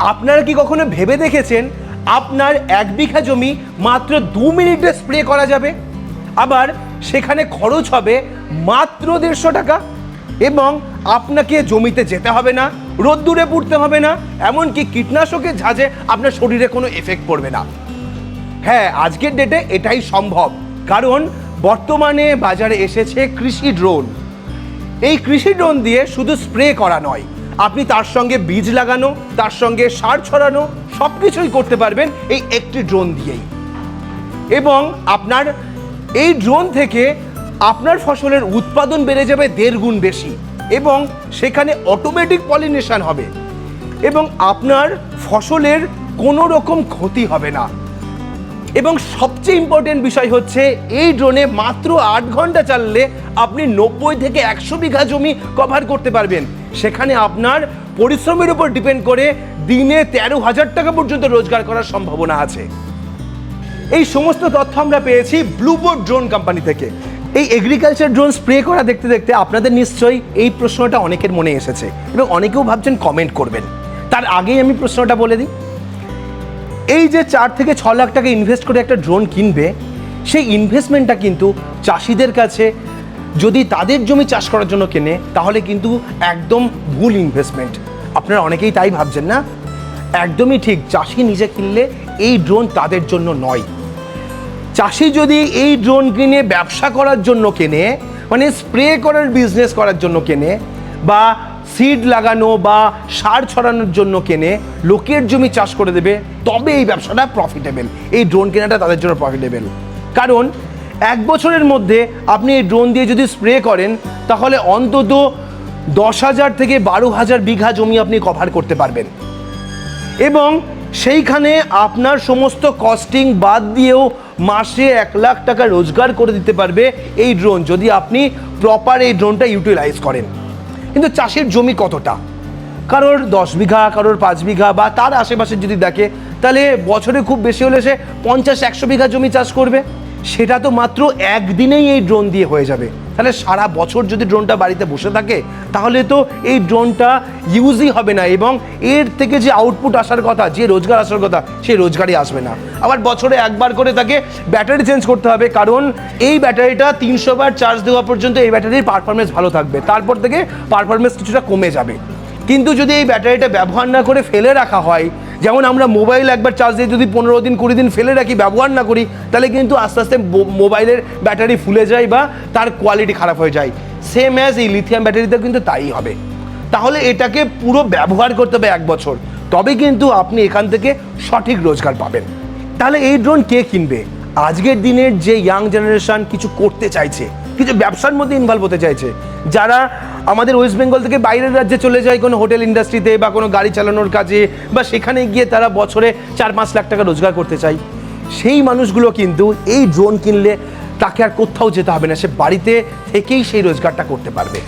আপনারা কি কখনো ভেবে দেখেছেন আপনার এক বিঘা জমি মাত্র দু মিনিটে স্প্রে করা যাবে? আবার সেখানে খরচ হবে মাত্র দেড়শো টাকা? এবং আপনাকে জমিতে যেতে হবে না, রোদ্দুরে পুড়তে হবে না, এমনকি কীটনাশকের ঝাঁজে আপনার শরীরে কোনো এফেক্ট পড়বে না। হ্যাঁ আজকের ডেটে এটাই সম্ভব। কারণ বর্তমানে বাজারে এসেছে কৃষি ড্রোন এই কৃষি ড্রোন দিয়ে শুধু স্প্রে করা নয় আপনি তার সঙ্গে বীজ লাগানো, তার সঙ্গে সার ছড়ানো সব কিছুই করতে পারবেন এই একটি ড্রোন দিয়েই। এবং আপনার এই ড্রোন থেকে আপনার ফসলের উৎপাদন বেড়ে যাবে দেড় গুণ বেশি এবং সেখানে অটোমেটিক পলিনেশন হবে এবং আপনার ফসলের কোনো রকম ক্ষতি হবে না। এবং সবচেয়ে ইম্পর্টেন্ট বিষয় হচ্ছে এই ড্রোনে মাত্র আট ঘণ্টা চাললে আপনি নব্বই থেকে একশো বিঘা জমি কভার করতে পারবেন। সেখানে আপনার পরিশ্রমের উপর ডিপেন্ড করে দিনে তেরো হাজার টাকা পর্যন্ত রোজগার করার সম্ভাবনা আছে। এই সমস্ত তথ্য আমরা পেয়েছি ব্লুবোর্ড ড্রোন কোম্পানি থেকে। এই এগ্রিকালচার ড্রোন স্প্রে করা দেখতে দেখতে আপনাদের নিশ্চয়ই এই প্রশ্নটা অনেকের মনে এসেছে এবং অনেকেও ভাবছেন কমেন্ট করবেন। তার আগেই আমি প্রশ্নটা বলে দিই। এই যে চার থেকে ছ লাখ টাকা ইনভেস্ট করে একটা ড্রোন কিনবে, সেই ইনভেস্টমেন্টটা কিন্তু চাষিদের কাছে যদি তাদের জমি চাষ করার জন্য কেনে, তাহলে কিন্তু একদম ভুল ইনভেস্টমেন্ট আপনারা অনেকেই তাই ভাবছেন না? একদমই ঠিক, চাষি নিজে কিনলে এই ড্রোন তাদের জন্য নয়। চাষি যদি এই ড্রোন কিনে, ব্যবসা করার জন্য কেনে মানে স্প্রে করার বিজনেস করার জন্য কেনে, বা সিড লাগানো বা সার ছড়ানোর জন্য কেনে, লোকের জমি চাষ করে দেবে, তবে এই ব্যবসাটা প্রফিটেবল এই ড্রোন কেনাটা তাদের জন্য প্রফিটেবল কারণ এক বছরের মধ্যে আপনি এই ড্রোন দিয়ে যদি স্প্রে করেন, তাহলে অন্তত দশ হাজার থেকে বারো হাজার বিঘা জমি আপনি কভার করতে পারবেন। এবং সেইখানে আপনার সমস্ত কস্টিং বাদ দিয়েও মাসে এক লাখ টাকা রোজগার করে দিতে পারবে এই ড্রোন, যদি আপনি প্রপার এই ড্রোনটা ইউটিলাইজ করেন। কিন্তু চাষের জমি কতটা? কারোর দশ বিঘা, কারোর পাঁচ বিঘা বা তার আশেপাশে যদি দেখে, তাহলে বছরে খুব বেশি হলে সে পঞ্চাশ, একশো বিঘা জমি চাষ করবে। সেটা তো মাত্র একদিনেই এই ড্রোন দিয়ে হয়ে যাবে। তাহলে সারা বছর যদি ড্রোনটা বাড়িতে বসে থাকে, তাহলে তো এই ড্রোনটা ইউজই হবে না এবং এর থেকে যে আউটপুট আসার কথা, যে রোজগার আসার কথা সেই রোজগারই আসবে না। আবার বছরে একবার করে তাকে ব্যাটারি চেঞ্জ করতে হবে, কারণ এই ব্যাটারিটা তিনশো বার চার্জ দেওয়া পর্যন্ত এই ব্যাটারির পারফরমেন্স ভালো থাকবে। তারপর থেকে পারফরমেন্স কিছুটা কমে যাবে। কিন্তু যদি এই ব্যাটারিটা ব্যবহার না করে ফেলে রাখা হয় যেমন আমরা মোবাইল একবার চার্জ দিয়ে যদি পনেরো দিন, কুড়ি দিন ফেলে রাখি, ব্যবহার না করি, তাহলে কিন্তু আস্তে আস্তে মোবাইলের ব্যাটারি ফুলে যায় বা তার কোয়ালিটি খারাপ হয়ে যায়। সেম অ্যাজ এই লিথিয়াম ব্যাটারিতেও কিন্তু তাই হবে। তাহলে এটাকে পুরো ব্যবহার করতে হবে এক বছর। তবে কিন্তু আপনি এখান থেকে সঠিক রোজগার পাবেন। তাহলে এই ড্রোন কে কিনবে? আজকের দিনের যে ইয়াং জেনারেশন কিছু করতে চাইছে, কিছু ব্যবসার মধ্যে ইনভলভ হতে চাইছে, যারা আমাদের ওয়েস্ট বেঙ্গল থেকে বাইরের রাজ্যে চলে যায় কোনো হোটেল ইন্ডাস্ট্রিতে বা কোনো গাড়ি চালানোর কাজে বা সেখানে গিয়ে তারা বছরে চার পাঁচ লাখ টাকা রোজগার করতে চায়। সেই মানুষগুলো কিন্তু এই ড্রোন কিনলে তাকে আর কোথাও যেতে হবে না, সে বাড়িতে থেকেই সেই রোজগারটা করতে পারবে।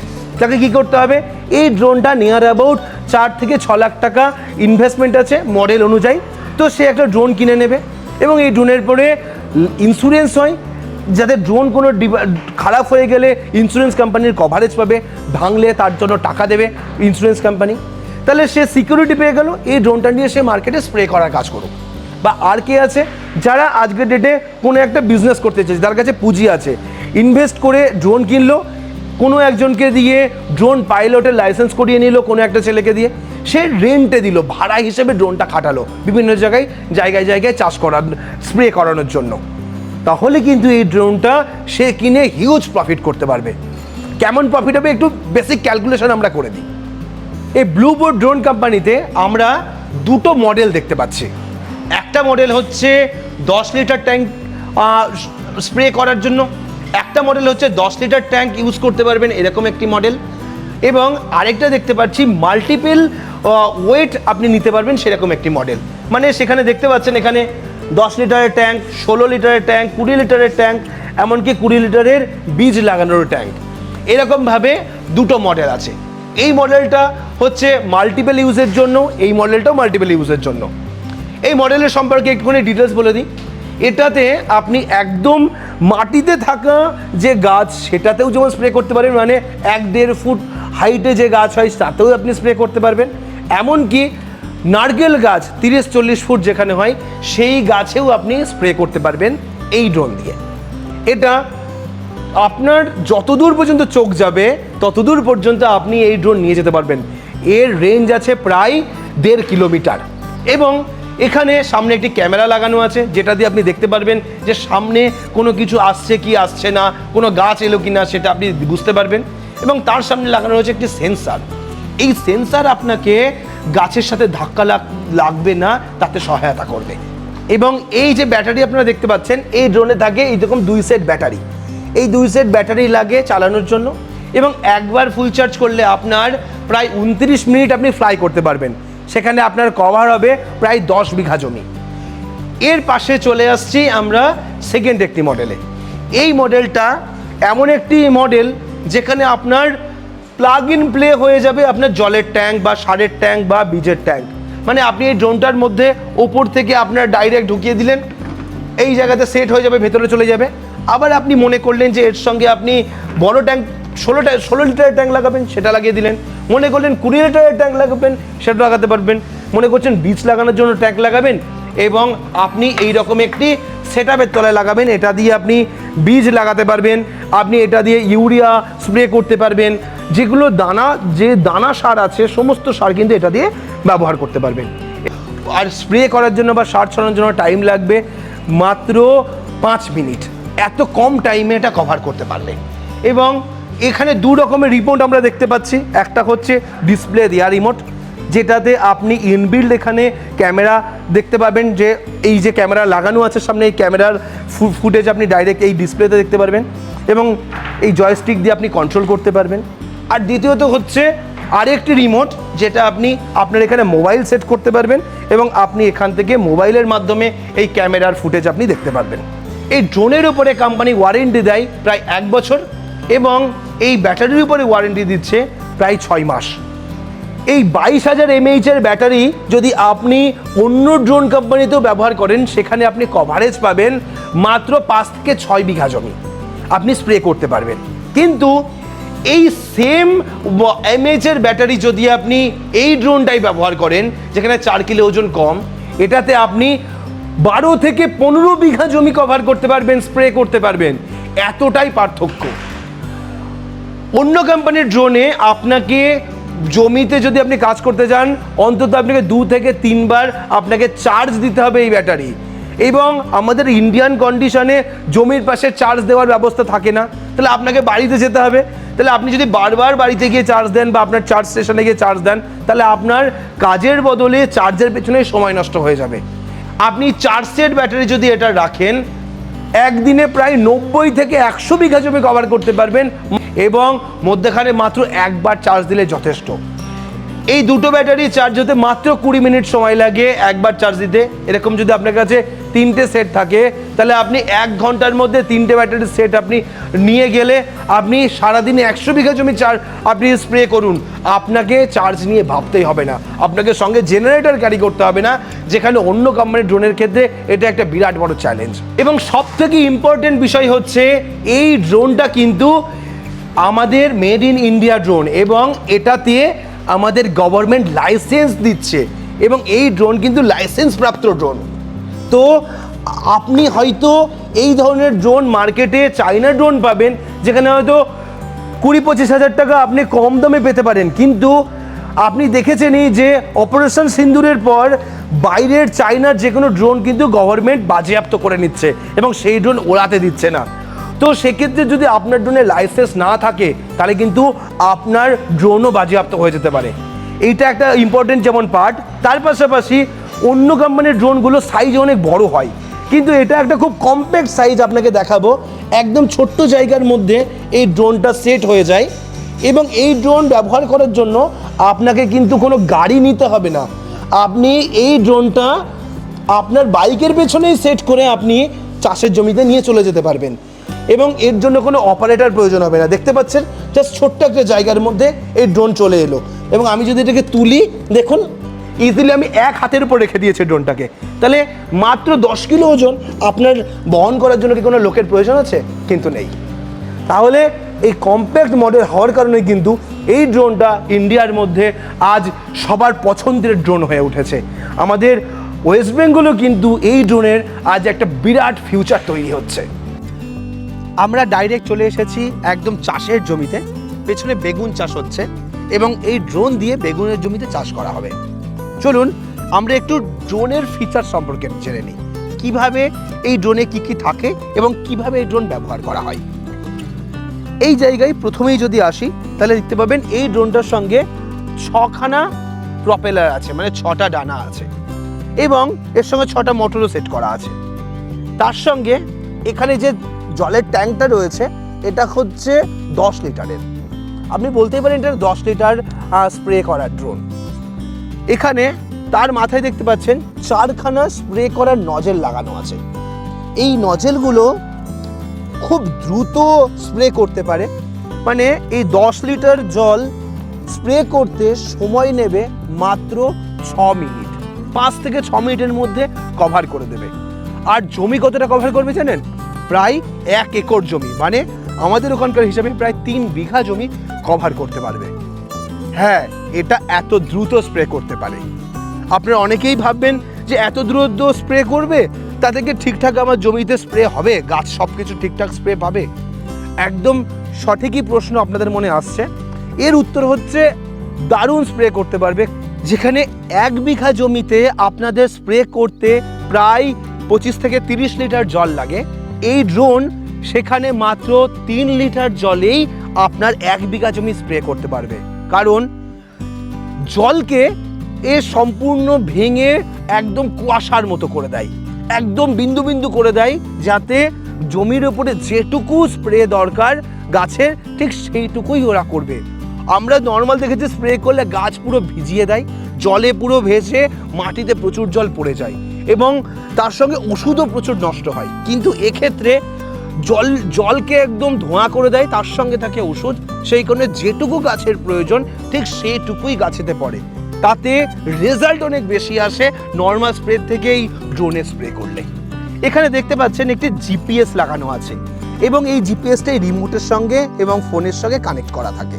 তাকে কি করতে হবে? এই ড্রোনটা নিয়ার অ্যাবাউট চার থেকে ছ লাখ টাকা ইনভেস্টমেন্ট আছে মডেল অনুযায়ী। তো সে একটা ড্রোন কিনে নেবে এবং এই ড্রোনের পরে ইন্স্যুরেন্স হয়। যাতে ড্রোন কোনো খারাপ হয়ে গেলে ইন্স্যুরেন্স কোম্পানির কভারেজ পাবে, ভাঙলে তার জন্য টাকা দেবে ইন্স্যুরেন্স কোম্পানি তাহলে সে সিকিউরিটি পেয়ে গেল, এই ড্রোনটা নিয়ে সে মার্কেটে স্প্রে করার কাজ করুক। বা আর কে আছে, যারা আজকের ডেটে কোনো একটা বিজনেস করতে চাইছে, যার কাছে পুঁজি আছে ইনভেস্ট করে ড্রোন কিনলো, কোনো একজনকে দিয়ে ড্রোন পাইলটের লাইসেন্স করিয়ে নিল কোনো একটা ছেলেকে দিয়ে, সে রেন্টে দিল, ভাড়া হিসেবে ড্রোনটা খাটালো, বিভিন্ন জায়গায় জায়গায় জায়গায় চাষ করার স্প্রে করানোর জন্য। তাহলে কিন্তু এই ড্রোনটা সে কিনে হিউজ প্রফিট করতে পারবে। কেমন প্রফিট হবে একটু বেসিক ক্যালকুলেশন আমরা করে দিই। এই ব্লুবোর্ড ড্রোন কোম্পানিতে আমরা দুটো মডেল দেখতে পাচ্ছি। একটা মডেল হচ্ছে দশ লিটার ট্যাঙ্ক স্প্রে করার জন্য। একটা মডেল হচ্ছে দশ লিটার ট্যাঙ্ক ইউজ করতে পারবেন, এরকম একটি মডেল এবং আরেকটা দেখতে পাচ্ছি মাল্টিপেল ওয়েট আপনি নিতে পারবেন, সেরকম একটি মডেল মানে সেখানে দেখতে পাচ্ছেন এখানে দশ লিটারের ট্যাঙ্ক, ষোলো লিটারের ট্যাঙ্ক, কুড়ি লিটারের ট্যাঙ্ক, এমনকি কুড়ি লিটারের বীজ লাগানোর ট্যাঙ্ক। এরকমভাবে দুটো মডেল আছে। এই মডেলটা হচ্ছে মাল্টিপল ইউজের জন্য, এই মডেলটাও মাল্টিপল ইউজের জন্য। এই মডেলের সম্পর্কে একটুখানি ডিটেলস বলে দিই। এটাতে আপনি একদম মাটিতে থাকা যে গাছ, সেটাতেও যেমন স্প্রে করতে পারেন মানে এক দেড় ফুট হাইটে যে গাছ হয়, তাতেও আপনি স্প্রে করতে পারবেন। এমনকি নারকেল গাছ তিরিশ চল্লিশ ফুট যেখানে হয়, সেই গাছেও আপনি স্প্রে করতে পারবেন এই ড্রোন দিয়ে। এটা আপনার যতদূর পর্যন্ত চোখ যাবে, ততদূর পর্যন্ত আপনি এই ড্রোন নিয়ে যেতে পারবেন। এর রেঞ্জ আছে প্রায় দেড় কিলোমিটার। এবং এখানে সামনে একটি ক্যামেরা লাগানো আছে, যেটা দিয়ে আপনি দেখতে পারবেন যে সামনে কোনো কিছু আসছে কি আসছে না, কোনো গাছ এলো কি না সেটা আপনি বুঝতে পারবেন। এবং তার সামনে লাগানো রয়েছে একটি সেন্সার এই সেন্সার আপনাকে গাছের সাথে ধাক্কা লাগ- লাগবে না, তাতে সহায়তা করবে। এবং এই যে ব্যাটারি আপনারা দেখতে পাচ্ছেন, এই ড্রোনে থাকে এইরকম দুই সেট ব্যাটারি। এই দুই সেট ব্যাটারি লাগে চালানোর জন্য এবং একবার ফুল চার্জ করলে আপনার প্রায় উনত্রিশ মিনিট আপনি ফ্লাই করতে পারবেন। সেখানে আপনার কভার হবে প্রায় দশ বিঘা জমি। এর পাশে চলে আসছি আমরা সেকেন্ড একটি মডেলে এই মডেলটা এমন একটি মডেল যেখানে আপনার প্লাগ ইন প্লে হয়ে যাবে আপনার জলের ট্যাঙ্ক বা সারের ট্যাঙ্ক বা বীজের ট্যাঙ্ক মানে আপনি এই ড্রোনটার মধ্যে ওপর থেকে আপনার ডাইরেক্ট ঢুকিয়ে দিলেন, এই জায়গাতে সেট হয়ে যাবে, ভেতরে চলে যাবে। আবার আপনি মনে করলেন যে এর সঙ্গে আপনি বড় ট্যাঙ্ক ষোলো ট্যাঙ্ক ষোলো লিটারের ট্যাঙ্ক লাগাবেন, সেটা লাগিয়ে দিলেন। মনে করলেন কুড়ি লিটারের ট্যাঙ্ক লাগাবেন, সেটা লাগাতে পারবেন। মনে করছেন বীজ লাগানোর জন্য ট্যাঙ্ক লাগাবেন এবং আপনি এই রকম একটি সেট তলায় লাগাবেন, এটা দিয়ে আপনি বীজ লাগাতে পারবেন, আপনি এটা দিয়ে ইউরিয়া স্প্রে করতে পারবেন, যেগুলো দানা, যে দানা সার আছে, সমস্ত সার কিন্তু এটা দিয়ে ব্যবহার করতে পারবেন। আর স্প্রে করার জন্য বা সার ছড়ানোর জন্য টাইম লাগবে মাত্র পাঁচ মিনিট। এত কম টাইমে এটা কভার করতে পারবে এবং এখানে দু রকমের রিমোট আমরা দেখতে পাচ্ছি। একটা হচ্ছে ডিসপ্লে দেওয়া রিমোট যেটাতে আপনি ইনবিল্ড এখানে ক্যামেরা দেখতে পাবেন যে এই যে ক্যামেরা লাগানো আছে সামনে, এই ক্যামেরার ফুটেজ আপনি ডাইরেক্ট এই ডিসপ্লেতে দেখতে পারবেন এবং এই জয়স্টিক দিয়ে আপনি কন্ট্রোল করতে পারবেন। আর দ্বিতীয়ত হচ্ছে আরেকটি রিমোট যেটা আপনি আপনার এখানে মোবাইল সেট করতে পারবেন এবং আপনি এখান থেকে মোবাইলের মাধ্যমে এই ক্যামেরার ফুটেজ আপনি দেখতে পারবেন। এই ড্রোনের উপরে কোম্পানি ওয়ারেন্টি দেয় প্রায় এক বছর এবং এই ব্যাটারির উপরে ওয়ারেন্টি দিচ্ছে প্রায় ছয় মাস। এই বাইশ হাজার এমএইচ এর ব্যাটারি যদি আপনি অন্য ড্রোন কোম্পানিতেও ব্যবহার করেন, সেখানে আপনি কভারেজ পাবেন মাত্র পাঁচ থেকে ছয় বিঘা জমি। আপনি স্প্রে করতে পারবেন। কিন্তু এই সেম এমএইচ এর ব্যাটারি যদি আপনি এই ড্রোনটাই ব্যবহার করেন, যেখানে চার কিলো ওজন কম, এটাতে আপনি বারো থেকে পনেরো বিঘা জমি কভার করতে পারবেন স্প্রে করতে পারবেন। এতটাই পার্থক্য। অন্য কোম্পানির ড্রোনে আপনাকে জমিতে যদি আপনি কাজ করতে যান, অন্তত আপনাকে দু থেকে তিনবার আপনাকে চার্জ দিতে হবে এই ব্যাটারি এবং আমাদের ইন্ডিয়ান কন্ডিশনে জমির পাশে চার্জ দেওয়ার ব্যবস্থা থাকে না। তাহলে আপনাকে বাড়িতে যেতে হবে। তাহলে আপনি যদি বারবার বাড়িতে গিয়ে চার্জ দেন বা আপনার চার্জ স্টেশনে গিয়ে চার্জ দেন, তাহলে আপনার কাজের বদলে চার্জের পেছনে সময় নষ্ট হয়ে যাবে। আপনি চার সেট ব্যাটারি যদি এটা রাখেন একদিনে প্রায় নব্বই থেকে একশো বিঘা জমি কভার করতে পারবেন এবং মধ্যেখানে মাত্র একবার চার্জ দিলে যথেষ্ট। এই দুটো ব্যাটারি চার্জ হতে মাত্র কুড়ি মিনিট সময় লাগে, একবার চার্জ দিতে। এরকম যদি আপনার কাছে তিনটে সেট থাকে, তাহলে আপনি এক ঘণ্টার মধ্যে তিনটে ব্যাটারির সেট আপনি নিয়ে গেলে আপনি সারাদিনে একশো বিঘা জমি চার্জ আপনি স্প্রে করুন। আপনাকে চার্জ নিয়ে ভাবতেই হবে না। আপনাকে সঙ্গে জেনারেটর ক্যারি করতে হবে না, যেখানে অন্য কোম্পানির ড্রোনের ক্ষেত্রে এটা একটা বিরাট বড় চ্যালেঞ্জ এবং সব থেকে ইম্পর্টেন্ট বিষয় হচ্ছে, এই ড্রোনটা কিন্তু আমাদের মেড ইন ইন্ডিয়া ড্রোন এবং এটাতে আমাদের গভর্নমেন্ট লাইসেন্স দিচ্ছে এবং এই ড্রোন কিন্তু লাইসেন্স প্রাপ্ত ড্রোন তো আপনি হয়তো এই ধরনের ড্রোন মার্কেটে চাইনা ড্রোন পাবেন, যেখানে হয়তো কুড়ি পঁচিশ হাজার টাকা আপনি কম দামে পেতে পারেন। কিন্তু আপনি দেখেছেনই যে অপারেশন সিন্দুরের পর বাইরের চাইনার যে কোনো ড্রোন কিন্তু গভর্নমেন্ট বাজেয়াপ্ত করে নিচ্ছে এবং সেই ড্রোন ওড়াতে দিচ্ছে না। তো সেক্ষেত্রে যদি আপনার ড্রোনের লাইসেন্স না থাকে, তাহলে কিন্তু আপনার ড্রোনও বাজেয়াপ্ত হয়ে যেতে পারে। এইটা একটা ইম্পর্টেন্ট যেমন পার্ট তার পাশাপাশি অন্য কোম্পানির ড্রোনগুলো সাইজ অনেক বড় হয়। কিন্তু এটা একটা খুব কম্প্যাক্ট সাইজ আপনাকে দেখাবো। একদম ছোট্ট জায়গার মধ্যে এই ড্রোনটা সেট হয়ে যায়। এবং এই ড্রোন ব্যবহার করার জন্য আপনাকে কিন্তু কোনো গাড়ি নিতে হবে না। আপনি এই ড্রোনটা আপনার বাইকের পেছনেই সেট করে আপনি চাষের জমিতে নিয়ে চলে যেতে পারবেন। এবং এর জন্য কোনো অপারেটার প্রয়োজন হবে না। দেখতে পাচ্ছেন জাস্ট ছোট্ট একটা জায়গার মধ্যে এই ড্রোন চলে এলো। এবং আমি যদি এটাকে তুলি, দেখুন ইজিলি আমি এক হাতের উপর রেখে দিয়েছি ড্রোনটাকে তাহলে মাত্র দশ কিলো ওজন আপনার বহন করার জন্য কি কোনো লোকের প্রয়োজন আছে? কিন্তু নেই। তাহলে এই কম্প্যাক্ট মডেল হওয়ার কারণে কিন্তু এই ড্রোনটা ইন্ডিয়ার মধ্যে আজ সবার পছন্দের ড্রোন হয়ে উঠেছে। আমাদের ওয়েস্ট বেঙ্গলও কিন্তু এই ড্রোনের আজ একটা বিরাট ফিউচার তৈরি হচ্ছে। আমরা ডাইরেক্ট চলে এসেছি একদম চাষের জমিতে। পেছনে বেগুন চাষ হচ্ছে এবং এই ড্রোন দিয়ে বেগুনের জমিতে চাষ করা হবে। চলুন, আমরা একটু ড্রোনের ফিচার সম্পর্কে জেনে নিই। কীভাবে এই ড্রোনে কি কি থাকে এবং কীভাবে এই ড্রোন ব্যবহার করা হয়? এই জায়গায় প্রথমেই যদি আসি, তাহলে দেখতে পাবেন এই ড্রোনটার সঙ্গে ছখানা প্রপেলার আছে মানে ছটা ডানা আছে এবং এর সঙ্গে ছটা মোটরও সেট করা আছে। তার সঙ্গে এখানে যে জলের ট্যাঙ্কটা রয়েছে, এটা হচ্ছে দশ লিটারের। আপনি বলতেই পারেন এটা দশ লিটার স্প্রে করার ড্রোন এখানে তার মাথায় দেখতে পাচ্ছেন চারখানা স্প্রে করার নজেল লাগানো আছে। এই নজেলগুলো খুব দ্রুত স্প্রে করতে পারে। মানে এই দশ লিটার জল স্প্রে করতে সময় নেবে মাত্র ছ মিনিট। পাঁচ থেকে ছ মিনিটের মধ্যে কভার করে দেবে। আর জমি কতটা কভার করবে জানেন? প্রায় এক একর জমি মানে আমাদের ওখানকার হিসাবে প্রায় তিন বিঘা জমি কভার করতে পারবে। হ্যাঁ এটা এত দ্রুত স্প্রে করতে পারে। আপনারা অনেকেই ভাববেন যে এত দ্রুত স্প্রে করবে? তা থেকে ঠিকঠাক আমার জমিতে স্প্রে হবে? গাছ সব কিছু ঠিকঠাক স্প্রে পাবে? একদম সঠিকই প্রশ্ন আপনাদের মনে আসছে। এর উত্তর হচ্ছে, দারুণ স্প্রে করতে পারবে। যেখানে এক বিঘা জমিতে আপনাদের স্প্রে করতে প্রায় পঁচিশ থেকে তিরিশ লিটার জল লাগে। এই ড্রোন সেখানে মাত্র তিন লিটার জলেই আপনার এক বিঘা জমি স্প্রে করতে পারবে। কারণ জলকে এ সম্পূর্ণ ভেঙে একদম কুয়াশার মতো করে দেয়। একদম বিন্দু বিন্দু করে দেয় যাতে জমির উপরে যেটুকু স্প্রে দরকার গাছের ঠিক সেইটুকুই ওরা করবে। আমরা নর্মাল দেখেছি স্প্রে করলে গাছ পুরো ভিজিয়ে দেয়, জলে পুরো ভেসে মাটিতে প্রচুর জল পড়ে যায়। এবং তার সঙ্গে ওষুধও প্রচুর নষ্ট হয়। কিন্তু এক্ষেত্রে জল, জলকে একদম ধোঁয়া করে দেয়, তার সঙ্গে থাকে ওষুধ। সেই কারণে যেটুকু গাছের প্রয়োজন, ঠিক সেইটুকুই গাছেতে পড়ে। তাতে রেজাল্ট অনেক বেশি আসে নর্মাল স্প্রে থেকেই ড্রোনে স্প্রে করলে। এখানে দেখতে পাচ্ছেন একটি জিপিএস লাগানো আছে এবং এই জিপিএসটা রিমোটের সঙ্গে এবং ফোনের সঙ্গে কানেক্ট করা থাকে।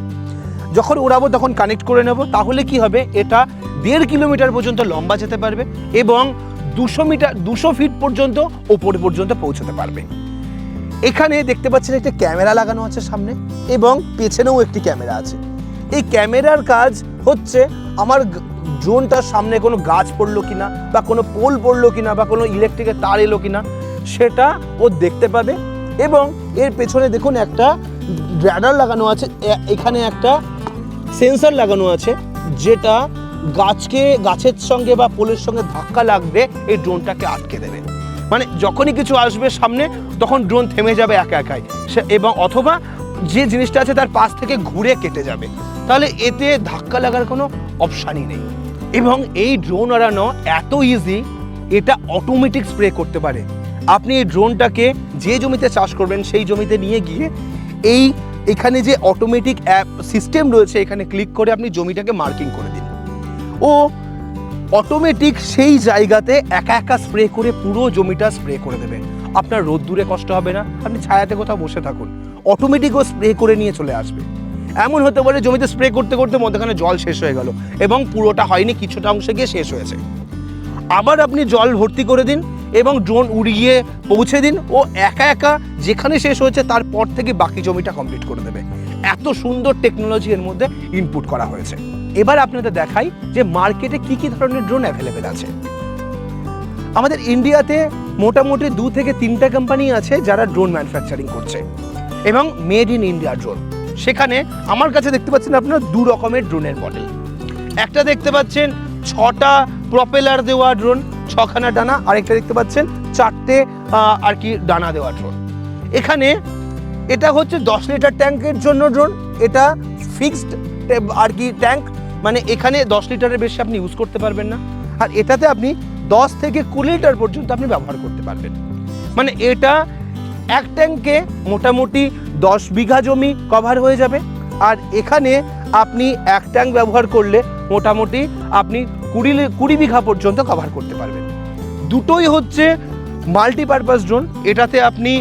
যখন উড়াবো তখন কানেক্ট করে নেব, তাহলে কি হবে? এটা দেড় কিলোমিটার পর্যন্ত লম্বা যেতে পারবে এবং দুশো মিটার, দুশো ফিট পর্যন্ত, ওপর পর্যন্ত পৌঁছতে পারবে। এখানে দেখতে পাচ্ছেন একটি ক্যামেরা লাগানো আছে সামনে, এবং পেছনেও একটি ক্যামেরা আছে। এই ক্যামেরার কাজ হচ্ছে, আমার ড্রোনটার সামনে কোনো গাছ পড়ল কিনা, বা কোনো পোল পড়ল কিনা, বা কোনো ইলেকট্রিকের তার এলো কিনা, সেটা ও দেখতে পাবে। এবং এর পেছনে দেখুন একটা র্যাডার লাগানো আছে এখানে একটা সেন্সর লাগানো আছে, যেটা গাছকে, গাছের সঙ্গে বা পোলের সঙ্গে ধাক্কা লাগবে এই ড্রোনটাকে আটকে দেবে। মানে যখনই কিছু আসবে সামনে, তখন ড্রোন থেমে যাবে একা একাই। সে এবং অথবা যে জিনিসটা আছে তার পাশ থেকে ঘুরে কেটে যাবে। তাহলে এতে ধাক্কা লাগার কোনো অপশানই নেই। এবং এই ড্রোন ওড়ানো এত ইজি এটা অটোমেটিক স্প্রে করতে পারে। আপনি এই ড্রোনটাকে যে জমিতে চাষ করবেন, সেই জমিতে নিয়ে গিয়ে এই, এখানে যে অটোমেটিক অ্যাপ সিস্টেম রয়েছে, এখানে ক্লিক করে আপনি জমিটাকে মার্কিং করে ও অটোমেটিক সেই জায়গাতে একা একা স্প্রে করে পুরো জমিটা স্প্রে করে দেবে। আপনার রোদ্দুরে কষ্ট হবে না, আপনি ছায়াতে কোথাও বসে থাকুন। অটোমেটিক ও স্প্রে করে নিয়ে চলে আসবে। এমন হতে পারে জমিতে স্প্রে করতে করতে মধ্যখানে জল শেষ হয়ে গেল এবং পুরোটা হয়নি, কিছুটা অংশে গিয়ে শেষ হয়েছে। আবার আপনি জল ভর্তি করে দিন এবং ড্রোন উড়িয়ে পৌঁছে দিন। ও একা একা যেখানে শেষ হয়েছে তারপর থেকে বাকি জমিটা কমপ্লিট করে দেবে। এত সুন্দর টেকনোলজি এর মধ্যে ইনপুট করা হয়েছে। এবার আপনাদের দেখাই যে মার্কেটে কি কি ধরনের ড্রোন অ্যাভেলেবেল আছে। আমাদের ইন্ডিয়াতে মোটামুটি দু থেকে তিনটা কোম্পানি আছে যারা ড্রোন ম্যানুফ্যাকচারিং করছে এবং মেড ইন ইন্ডিয়া ড্রোন সেখানে আমার কাছে দেখতে পাচ্ছেন আপনারা দু রকমের ড্রোনের মডেল একটা দেখতে পাচ্ছেন ছটা প্রপেলার দেওয়া ড্রোন ছখানা ডানা, আরেকটা দেখতে পাচ্ছেন চারটে আর কি ডানা দেওয়া ড্রোন এখানে এটা হচ্ছে দশ লিটার ট্যাঙ্কের জন্য ড্রোন এটা ফিক্সড আর কি ট্যাঙ্ক মানে এখানে দশ লিটারের বেশি আপনি ইউজ করতে পারবেন না। আর এটাতে আপনি দশ থেকে কুড়ি লিটার পর্যন্ত আপনি ব্যবহার করতে পারবেন। মানে এটা এক ট্যাঙ্কে মোটামুটি দশ বিঘা জমি কভার হয়ে যাবে। আর এখানে আপনি এক ট্যাঙ্ক ব্যবহার করলে মোটামুটি আপনি কুড়ি কুড়ি বিঘা পর্যন্ত কভার করতে পারবেন। দুটোই হচ্ছে মাল্টিপারপাস ড্রোন এটাতে আপনি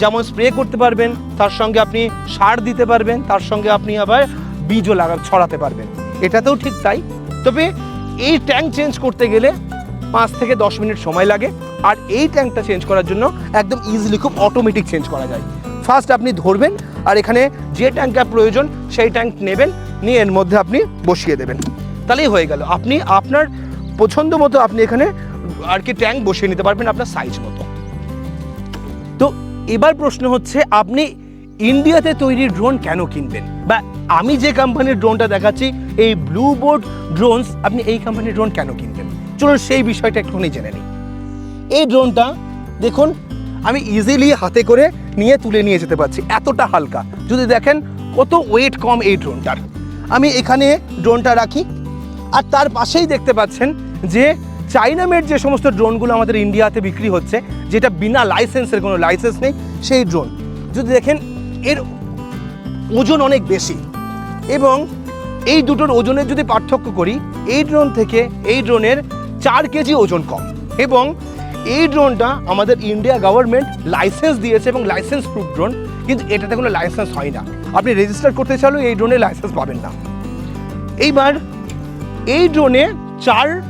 যেমন স্প্রে করতে পারবেন, তার সঙ্গে আপনি সার দিতে পারবেন, তার সঙ্গে আপনি আবার বীজও লাগা ছড়াতে পারবেন। এটাতেও ঠিক তাই। তবে এই ট্যাঙ্ক চেঞ্জ করতে গেলে পাঁচ থেকে দশ মিনিট সময় লাগে। আর এই ট্যাঙ্কটা চেঞ্জ করার জন্য একদম ইজিলি খুব অটোমেটিক চেঞ্জ করা যায়। ফার্স্ট আপনি ধরবেন, আর এখানে যে ট্যাঙ্কটা প্রয়োজন, সেই ট্যাঙ্ক নেবেন, নিয়ে এর মধ্যে আপনি বসিয়ে দেবেন। তাহলেই হয়ে গেল। আপনি আপনার পছন্দ মতো আপনি এখানে আর কি ট্যাঙ্ক বসিয়ে নিতে পারবেন আপনার সাইজ মতো। তো এবার প্রশ্ন হচ্ছে, আপনি ইন্ডিয়াতে তৈরি ড্রোন কেন কিনবেন? বা আমি যে কোম্পানির ড্রোনটা দেখাচ্ছি, এই ব্লু বোর্ড ড্রোনস আপনি এই কোম্পানির ড্রোন কেন কিনবেন? চলুন সেই বিষয়টা একটুখানি জেনে নিই। এই ড্রোনটা দেখুন, আমি ইজিলি হাতে করে নিয়ে তুলে নিয়ে যেতে পারছি, এতটা হালকা। যদি দেখেন কত ওয়েট কম এই ড্রোনটার আমি এখানে ড্রোনটা রাখি, আর তার পাশেই দেখতে পাচ্ছেন যে চাইনা মেড যে সমস্ত ড্রোনগুলো আমাদের ইন্ডিয়াতে বিক্রি হচ্ছে, যেটা বিনা লাইসেন্সের কোনো লাইসেন্স নেই, সেই ড্রোন যদি দেখেন, এর ওজন অনেক বেশি। এবং এই দুটোর ওজনের যদি পার্থক্য করি, এই ড্রোন থেকে এই ড্রোনের চার কেজি ওজন কম। এবং এই ড্রোনটা আমাদের ইন্ডিয়া গভর্নমেন্ট লাইসেন্স দিয়েছে এবং লাইসেন্স প্রুফ ড্রোন কিন্তু এটাতে কোনো লাইসেন্স হয় না। আপনি রেজিস্টার করতে চাইলেও এই ড্রোনের লাইসেন্স পাবেন না। এইবার এই ড্রোনে চার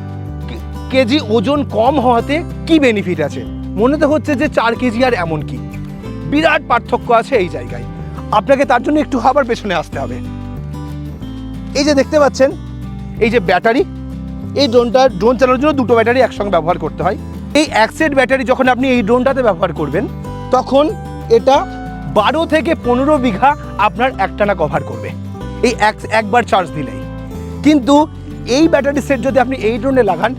কেজি ওজন কম হওয়াতে কি বেনিফিট আছে? মনে তো হচ্ছে যে চার কেজি আর এমন কি। বিরাট পার্থক্য আছে এই জায়গায়। আপনাকে তার জন্য একটু আবার পেছনে আসতে হবে। এই যে দেখতে পাচ্ছেন, এই যে ব্যাটারি, এই ড্রোনটা ড্রোন চালানোর জন্য দুটো ব্যাটারি একসঙ্গে ব্যবহার করতে হয়। এই সেট ব্যাটারি যখন আপনি এই ড্রোনটাতে ব্যবহার করবেন, তখন এটা বারো থেকে পনেরো বিঘা আপনার একটানা কভার করবে। এই এক, একবার চার্জ দিলেই। কিন্তু এই ব্যাটারি সেট যদি আপনি এই ড্রোনে লাগান,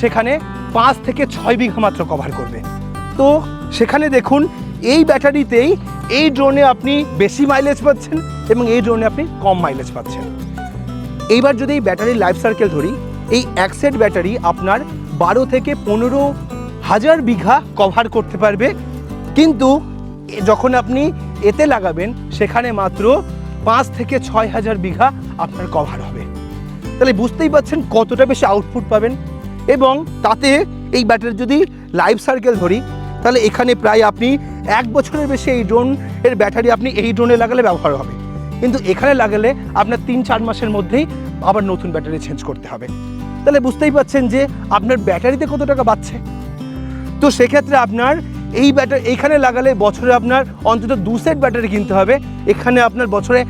সেখানে পাঁচ থেকে ছয় বিঘা মাত্র কভার করবে। তো সেখানে দেখুন, এই ব্যাটারিতেই এই ড্রোনে আপনি বেশি মাইলেজ পাচ্ছেন এবং এই ড্রোনে আপনি কম মাইলেজ পাচ্ছেন। এইবার যদি এই ব্যাটারির লাইফ সার্কেল ধরি, এই এক সেট ব্যাটারি আপনার বারো থেকে পনেরো হাজার বিঘা কভার করতে পারবে। কিন্তু যখন আপনি এতে লাগাবেন, সেখানে মাত্র পাঁচ থেকে ছয় হাজার বিঘা আপনার কভার হবে। তাহলে বুঝতেই পাচ্ছেন কতটা বেশি আউটপুট পাবেন। এবং তাতে এই ব্যাটারি যদি লাইফ সার্কেল ধরি, তাহলে এখানে প্রায় আপনি এক বছরের বেশি এই ড্রোন এর ব্যাটারি আপনি এই ড্রোনে লাগালে ব্যবহার হবে। কিন্তু এখানে লাগালে আপনার তিন, চার মাসের মধ্যেই আবার নতুন ব্যাটারি চেঞ্জ করতে হবে। তাহলে বুঝতেই পাচ্ছেন যে আপনার ব্যাটারিতে কত টাকা বাড়ছে। তো সেক্ষেত্রে আপনার এই ব্যাটারি, এইখানে লাগালে বছরে আপনার অন্তত দু সেট ব্যাটারি কিনতে হবে। এখানে আপনার বছরে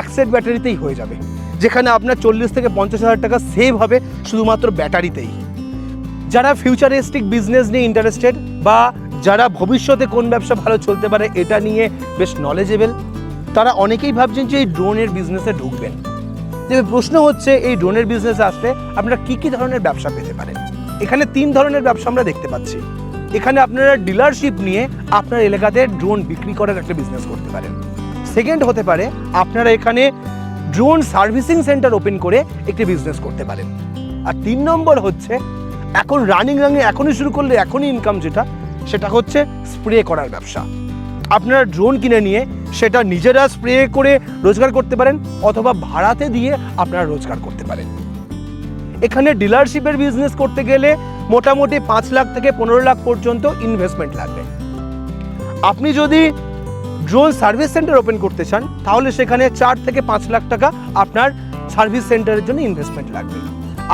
এক সেট ব্যাটারিতেই হয়ে যাবে। যেখানে আপনার চল্লিশ থেকে পঞ্চাশ হাজার টাকা সেভ হবে শুধুমাত্র ব্যাটারিতেই। যারা ফিউচারিস্টিক বিজনেস নিয়ে ইন্টারেস্টেড বা যারা ভবিষ্যতে কোন ব্যবসা ভালো চলতে পারে, এটা নিয়ে বেশ নলেজেবল তারা অনেকেই ভাবছেন যে এই ড্রোনের বিজনেসে ঢুকবেন। তবে প্রশ্ন হচ্ছে, এই ড্রোনের বিজনেসে আসলে আপনারা কি কি ধরনের ব্যবসা পেতে পারেন? এখানে তিন ধরনের ব্যবসা আমরা দেখতে পাচ্ছি। এখানে আপনারা ডিলারশিপ নিয়ে আপনার এলাকাতে ড্রোন বিক্রি করার একটা বিজনেস করতে পারেন। সেকেন্ড হতে পারে, আপনারা এখানে ড্রোন সার্ভিসিং সেন্টার ওপেন করে একটি বিজনেস করতে পারেন। আর তিন নম্বর হচ্ছে, এখন রানিং রানিং এখনই শুরু করলে এখনই ইনকাম যেটা, সেটা হচ্ছে স্প্রে করার ব্যবসা। আপনারা ড্রোন কিনে নিয়ে সেটা নিজেরা স্প্রে করে রোজগার করতে পারেন অথবা ভাড়াতে দিয়ে আপনারা রোজগার করতে পারেন। এখানে ডিলারশিপের বিজনেস করতে গেলে মোটামুটি পাঁচ লাখ থেকে পনেরো লাখ পর্যন্ত ইনভেস্টমেন্ট লাগবে। আপনি যদি ড্রোন সার্ভিস সেন্টার ওপেন করতে চান, তাহলে সেখানে চার থেকে পাঁচ লাখ টাকা আপনার সার্ভিস সেন্টারের জন্য ইনভেস্টমেন্ট লাগবে।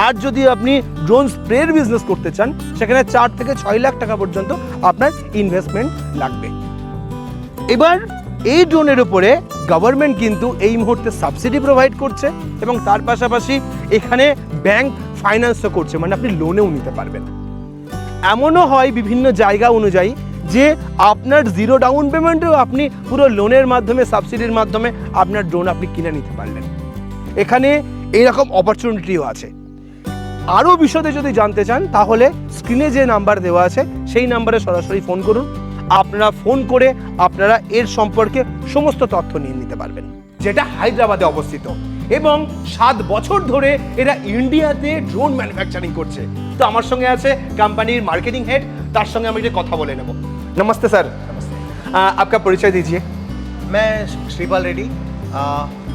আর যদি আপনি ড্রোন স্প্রের বিজনেস করতে চান, সেখানে চার থেকে ছয় লাখ টাকা পর্যন্ত আপনার ইনভেস্টমেন্ট লাগবে। এবার এই ড্রোনের উপরে গভর্নমেন্ট কিন্তু এই মুহূর্তে সাবসিডি প্রোভাইড করছে এবং তার পাশাপাশি এখানে ব্যাংক ফাইন্যান্সও করছে মানে আপনি লোনেও নিতে পারবেন। এমনও হয় বিভিন্ন জায়গা অনুযায়ী যে আপনার জিরো ডাউন পেমেন্টেও আপনি পুরো লোনের মাধ্যমে সাবসিডির মাধ্যমে আপনার ড্রোন আপনি কিনে নিতে পারলেন। এখানে এইরকম অপরচুনিটিও আছে। আরও বিশদে যদি জানতে চান, তাহলে স্ক্রিনে যে নাম্বার দেওয়া আছে, সেই নাম্বারে সরাসরি ফোন করুন। আপনারা ফোন করে আপনারা এর সম্পর্কে সমস্ত তথ্য নিয়ে নিতে পারবেন যেটা হায়দ্রাবাদে অবস্থিত এবং সাত বছর ধরে এরা ইন্ডিয়াতে ড্রোন ম্যানুফ্যাকচারিং করছে তো আমার সঙ্গে আছে কোম্পানির মার্কেটিং হেড তার সঙ্গে আমি একটু কথা বলে নেব নমস্তে স্যার आपका परिचय दीजिए मैं श्रीपाल रेड्डी अ,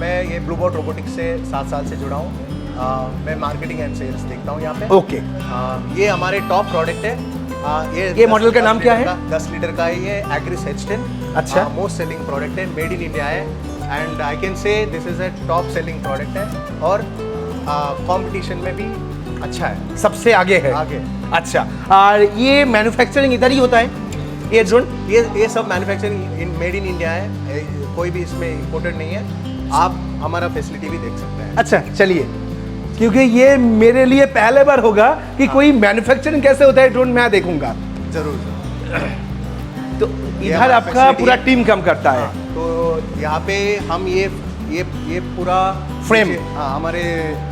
मैं ये ब्लू बॉट रोबोटिक्स से सात साल से जुड़ा हूँ अ, मैं मार्केटिंग एंड सेल्स देखता हूँ यहाँ पे ओके अ, ये हमारे टॉप प्रोडक्ट है आ, ये ये मॉडल का नाम क्या है? दस लीटर का ये एग्रिस एच टेन अच्छा। मोस्ट सेलिंग प्रोडक्ट है मेड इन इंडिया है. And I can say this is a top selling product है और कंपटीशन में भी अच्छा है. सबसे आगे है। आगे। अच्छा। और ये मैन्युफैक्चरिंग इधर ही होता है? ये ड्रोन ये ये सब manufacturing in made in India है. कोई भी इसमें इम्पोर्टेड नहीं है. आप हमारा फैसिलिटी भी देख सकते हैं। अच्छा चलिए। क्योंकि ये मेरे लिए पहले बार होगा कि हाँ। कोई मैन्युफैक्चरिंग कैसे होता है ड्रोन मैं देखूँगा। ज़रूर तो इधर आपका पूरा टीम काम करता है। हाँ, तो यहाँ पे हम ये ये ये पूरा। नीचे- हाँ हमारे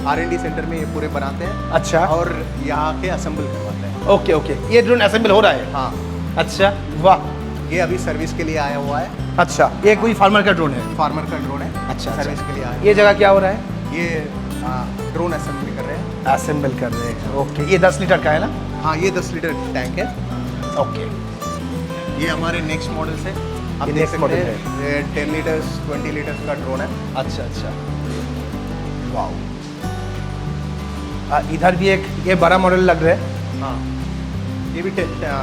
आर एन डी सेंटर में ये पूरे बनाते हैं। अच्छा। और यहाँ के असेंबल करवाते हैं। Okay okay. ये ड्रोन असेंबल हो रहा है? हाँ। अच्छा वाह। ये अभी सर्विस के लिए आया हुआ है। अच्छा ये कोई फार्मर का ड्रोन है? फार्मर का ड्रोन है। अच्छा, सर्विस के लिए आया ये जगह क्या हो रहा है? ये ड्रोन असेंबली कर रहे हैं असेंबल कर रहे हैं ओके ये दस लीटर का है ना हाँ ये दस लीटर टैंक है ओके ये हमारे नेक्स्ट मॉडल से आप ये देख next सकते model हैं ये टेन लीटर्स ट्वेंटी लीटर्स का ड्रोन है अच्छा अच्छा वाओ इधर भी एक ये बड़ा मॉडल लग रहा है हाँ ये भी 10 आ,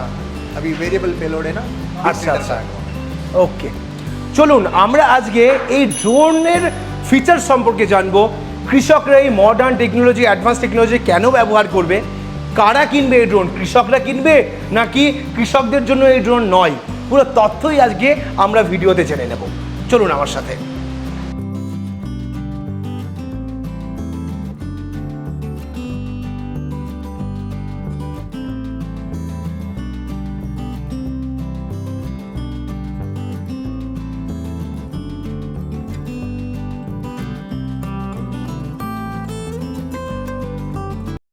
अभी वेरिएबल पेलोड है ना আচ্ছা, আচ্ছা। ওকে চলুন আমরা আজকে এই ড্রোনের ফিচার সম্পর্কে জানবো কৃষকরা এই মডার্ন টেকনোলজি অ্যাডভান্স টেকনোলজি কেন ব্যবহার করবে? কারা কিনবে এই ড্রোন কৃষকরা কিনবে? নাকি কৃষকদের জন্য এই ড্রোন নয়? পুরো তথ্যই আজকে আমরা ভিডিওতে জেনে নেব। চলুন আমার সাথে।